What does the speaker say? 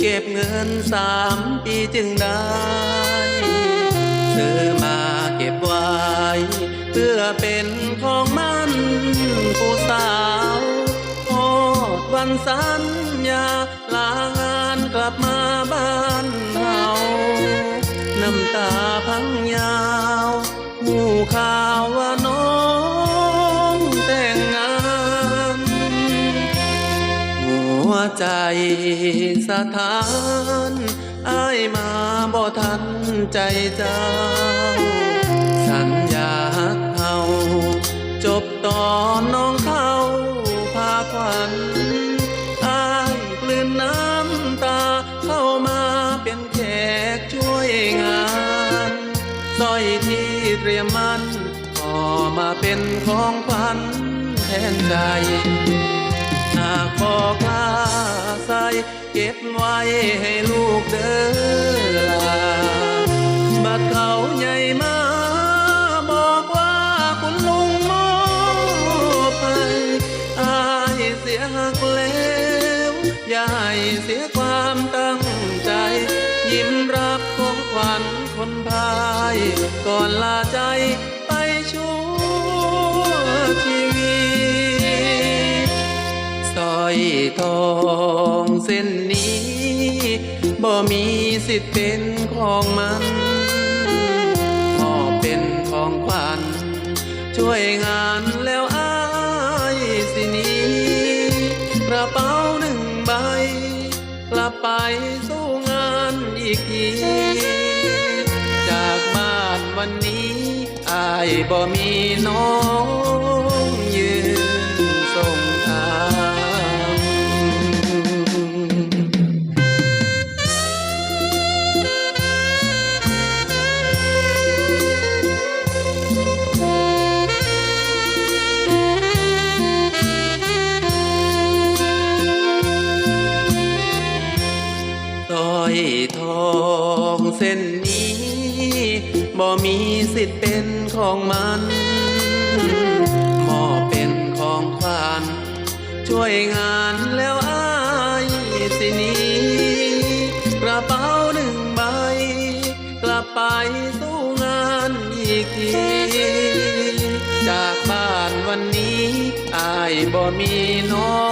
เก็บเงินสามปีจึงได้ เธอมาเก็บไว้ เพื่อเป็นของมันผู้สาวพอดวันสัญญาลางานกลับมาบ้านเฮาน้ำตาพังยาวหูขาว ใจสถานอายมาบ่ทันใจเจ้า สัญญาเฮาจบตอนน้องเข้าพาควันอายกลืนน้ำตาเข้ามาเป็นแขกช่วยงานสร้อยที่เตรียมมันพอมาเป็นของขวัญแทนใจากพอกล้าใส่เก็บไว้ให้ลูกเด้อลาบัดเขาใหญ่มาบอกว่าคุณลุงมอบให้อายเสียหักแล้วอย่าให้เสียความตั้งใจ ยิ้มรับของขวัญคนพาย ก่อนลาใจ อยทองเส้นนี้บ่มีสิทธิ์เป็นของมันขอเป็นของขวัญช่วยงานแล้วอายสินี้กระเป๋าหนึ่งใบกลับไปสู้งานอีกทีจากบ้านวันนี้อายบ่มีน้อง ร้อยทองเส้นนี้ บ่มีสิทธิ์เป็นของมันมอบเป็นของขวัญช่วยงานแล้วอายสินี้ กระเป๋าหนึ่งใบ กลับไปสู้งานอีกที จากบ้านวันนี้อายบ่มีน้อง